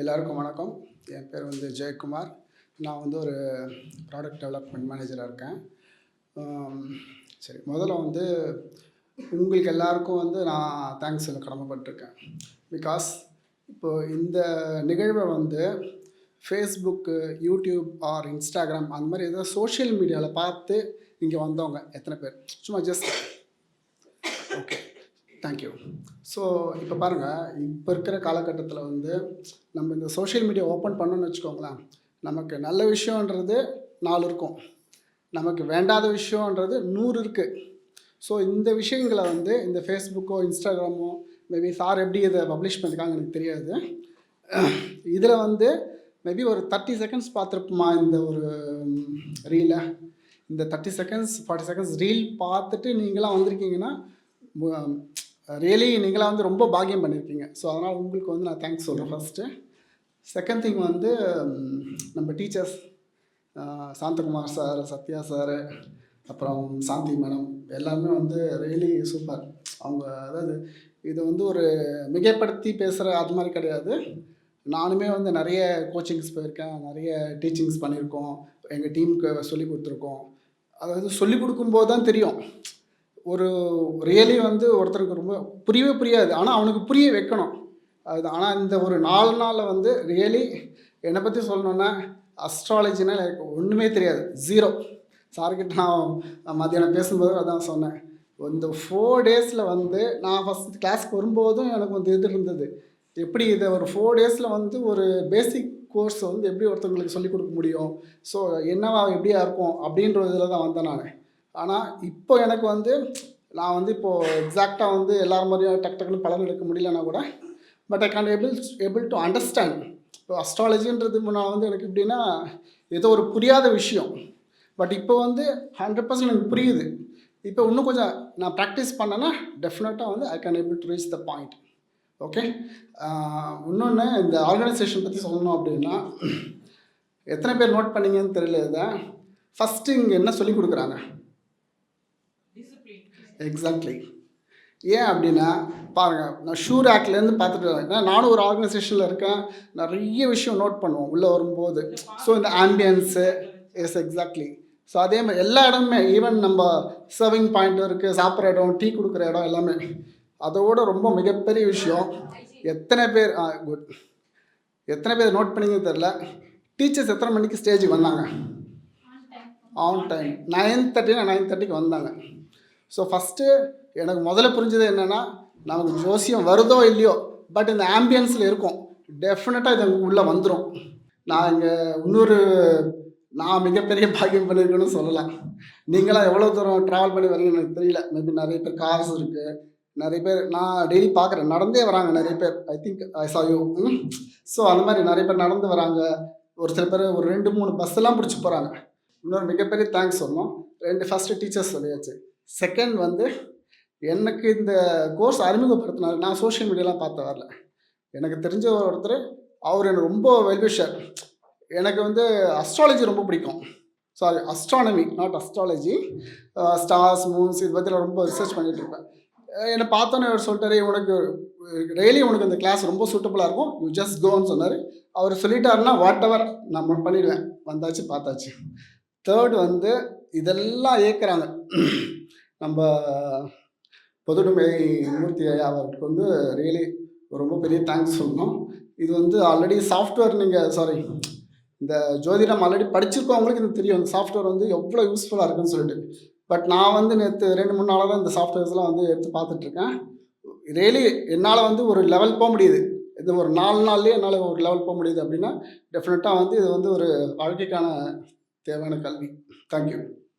எல்லாருக்கும் வணக்கம். என் பேர் வந்து ஜெயக்குமார். நான் வந்து ஒரு ப்ராடக்ட் டெவலப்மெண்ட் மேனேஜராக இருக்கேன். சரி முதல்ல வந்து உங்களுக்கு எல்லாருக்கும் வந்து நான் தேங்க்ஸ் சொல்ல கடமைப்பட்டிருக்கேன். பிகாஸ் இப்போது இந்த நிகழ்வை வந்து ஃபேஸ்புக்கு யூடியூப் ஆர் இன்ஸ்டாகிராம் அந்த மாதிரி ஏதோ சோஷியல் மீடியாவில் பார்த்து இங்கே வந்தவங்க எத்தனை பேர்? சும்மா ஜஸ்ட் தேங்க்யூ ஸோ இப்போ பாருங்கள் இப்போ இருக்கிற காலகட்டத்தில் வந்து நம்ம இந்த சோஷியல் மீடியா ஓப்பன் பண்ணோன்னு வச்சுக்கோங்களேன் நமக்கு நல்ல விஷயன்றது நாலு இருக்கும். நமக்கு வேண்டாத விஷயன்றது நூறு இருக்குது ஸோ இந்த விஷயங்களை வந்து இந்த ஃபேஸ்புக்கோ இன்ஸ்டாகிராமோ மேபி சார் எப்படி இதை பப்ளிஷ் பண்ணியிருக்காங்க எனக்கு தெரியாது. இதில் வந்து மேபி ஒரு தேர்ட்டி செகண்ட்ஸ் பார்த்துருப்போமா இந்த ஒரு ரீலை இந்த thirty seconds forty seconds reel பார்த்துட்டு நீங்களாம் வந்திருக்கீங்கன்னா Uh, ரியலி நீங்களாம் வந்து ரொம்ப பாக்கியம் பண்ணியிருக்கீங்க ஸோ அதனால் உங்களுக்கு வந்து நான் தேங்க்ஸ் சொல்கிறேன் ஃபஸ்ட்டு செகண்ட் திங் வந்து நம்ம teachers uh, Santhakumar sir Sathya sir அப்புறம் சாந்தி மேடம் எல்லாருமே வந்து ரியலி சூப்பர் அவங்க அதாவது இது வந்து ஒரு மிகைப்படுத்தி பேசுகிற அது மாதிரி கிடையாது. நானுமே வந்து நிறைய கோச்சிங்ஸ் போயிருக்கேன் நிறைய டீச்சிங்ஸ் பண்ணியிருக்கோம். எங்கள் டீமுக்கு சொல்லி கொடுத்துருக்கோம். அதாவது சொல்லி கொடுக்கும்போது தான் தெரியும். ஒரு ரியலி வந்து ஒருத்தருக்கு ரொம்ப புரியவே புரியாது. ஆனால் அவனுக்கு புரிய வைக்கணும். அது ஆனால் இந்த ஒரு நாலு நாளில் வந்து ரியலி என்னை பற்றி சொல்லணுன்னா அஸ்ட்ராலஜினால் எனக்கு ஒன்றுமே தெரியாது. ஜீரோ சார்கிட்ட நான் மத்தியானம் பேசும்போது அதான் சொன்னேன். இந்த ஃபோர் டேஸில் வந்து நான் ஃபஸ்ட் கிளாஸ்க்கு வரும்போதும் எனக்கு வந்து இது இருந்தது. எப்படி இதை ஒரு ஃபோர் டேஸில் வந்து ஒரு பேசிக் கோர்ஸ் வந்து எப்படி ஒருத்தவங்களுக்கு சொல்லிக் கொடுக்க முடியும்? ஸோ என்னவா எப்படியா இருக்கும்? அப்படின்ற இதில் தான் வந்தேன் நான். ஆனால் இப்போ எனக்கு வந்து நான் வந்து இப்போது எக்ஸாக்டாக வந்து எல்லார் மாதிரியும் டக் டக்குன்னு பலன் எடுக்க முடியலன்னா கூட but I can able able to understand இப்போ அஸ்ட்ராலஜின்றது முன்னால் வந்து எனக்கு எப்படின்னா ஏதோ ஒரு புரியாத விஷயம். பட் இப்போ வந்து ஹண்ட்ரட் பர்சன்ட் எனக்கு புரியுது. இப்போ இன்னும் கொஞ்சம் நான் ப்ராக்டிஸ் பண்ணேன்னா டெஃபினட்டாக வந்து I can able to reach the point okay இன்னொன்று இந்த ஆர்கனைசேஷன் பற்றி சொல்லணும் அப்படின்னா எத்தனை பேர் நோட் பண்ணீங்கன்னு தெரியல இதை. ஃபஸ்ட்டு இங்கே என்ன சொல்லி கொடுக்குறாங்க? எக்ஸாக்ட்லி ஏன் அப்படின்னா பாருங்கள் நான் ஷூ ரேக்லேருந்து பார்த்துட்டு ஏன்னா நானும் ஒரு ஆர்கனைசேஷனில் இருக்கேன். நிறைய விஷயம் நோட் பண்ணுவோம் உள்ளே வரும்போது. ஸோ இந்த ஆம்பியன்ஸு எஸ் எக்ஸாக்ட்லி ஸோ அதே மாதிரி எல்லா இடமுமே ஈவன் நம்ம சர்விங் பாயிண்ட் இருக்குது சாப்பிட்ற இடம் டீ கொடுக்குற இடம் எல்லாமே அதோட ரொம்ப மிகப்பெரிய விஷயம் எத்தனை பேர் குட் எத்தனை பேர் நோட் பண்ணீங்கன்னு தெரில டீச்சர்ஸ் எத்தனை மணிக்கு ஸ்டேஜுக்கு வந்தாங்க? ஆன் டைம் நைன் தேர்ட்டினா நைன் தேர்ட்டிக்கு வந்தாங்க. ஸோ ஃபஸ்ட்டு எனக்கு முதல்ல புரிஞ்சது என்னென்னா நமக்கு ஜோசியம் வருதோ இல்லையோ பட் இந்த ஆம்பியன்ஸில் இருக்கும். டெஃபினட்டாக இது உள்ளே வந்துடும் நான் இங்கே இன்னொரு நான் மிகப்பெரிய பாக்கியம் பண்ணியிருக்கேன்னு சொல்லலாம் நீங்களாம் எவ்வளோ தூரம் ட்ராவல் பண்ணி வரீங்கன்னு எனக்கு தெரியல. மேபி நிறைய பேர் காசு இருக்குது நிறைய பேர் நான் டெய்லி பார்க்குறேன். நடந்தே வராங்க நிறைய பேர். I think I saw you so அந்த மாதிரி நிறைய பேர் நடந்து வராங்க. ஒரு சில பேர் ஒரு ரெண்டு மூணு பஸ்ஸெல்லாம் பிடிச்சி போகிறாங்க இன்னொரு மிகப்பெரிய தேங்க்ஸ் சொல்லணும். ரெண்டு ஃபஸ்ட்டு டீச்சர்ஸ் சொல்லியாச்சு. செகண்ட் வந்து எனக்கு இந்த கோர்ஸ் அறிமுகப்படுத்தினார். நான் சோஷியல் மீடியாலாம் பார்த்து வரல. எனக்கு தெரிஞ்ச ஒருத்தர் அவர் எனக்கு ரொம்ப வெல்விஷர் எனக்கு வந்து அஸ்ட்ராலஜி ரொம்ப பிடிக்கும். Sorry astronomy not astrology stars moons இது பற்றி நான் ரொம்ப ரிசர்ச் பண்ணிட்டு இருப்பேன். என்னை பார்த்தோன்னே அவர் சொல்லிட்டாரு உனக்கு டெய்லி உனக்கு இந்த கிளாஸ் ரொம்ப சூட்டபுளாக இருக்கும். யூ ஜஸ்ட் கோன்னு சொன்னார். அவர் சொல்லிட்டாருன்னா வாட் எவர் நான் பண்ணிடுவேன். வந்தாச்சு பார்த்தாச்சு. தேர்ட் வந்து இதெல்லாம் ஏற்கிறாங்க நம்ம பொதுடுமை மூர்த்தி ஐயா அவருக்கு வந்து ரியலி ரொம்ப பெரிய தேங்க்ஸ் சொல்லணும். இது வந்து ஆல்ரெடி சாஃப்ட்வேர் நீங்கள் சாரி இந்த ஜோதிடம் ஆல்ரெடி படிச்சிருக்கவங்களுக்கு இது தெரியும். இந்த சாஃப்ட்வேர் வந்து எவ்வளோ யூஸ்ஃபுல்லாக இருக்குன்னு சொல்லிட்டு. பட் நான் வந்து நேற்று ரெண்டு மூணு நாளாக தான் இந்த சாஃப்ட்வேர்ஸ்லாம் வந்து எடுத்து பார்த்துட்ருக்கேன் ரியலி என்னால் வந்து ஒரு லெவல் போக முடியுது. இது ஒரு நாலு நாள்லேயே என்னால் ஒரு லெவல் போக முடியுது அப்படின்னா டெஃபினட்டாக வந்து இது வந்து ஒரு வாழ்க்கைக்கான தேவையான கல்வி. தேங்க்யூ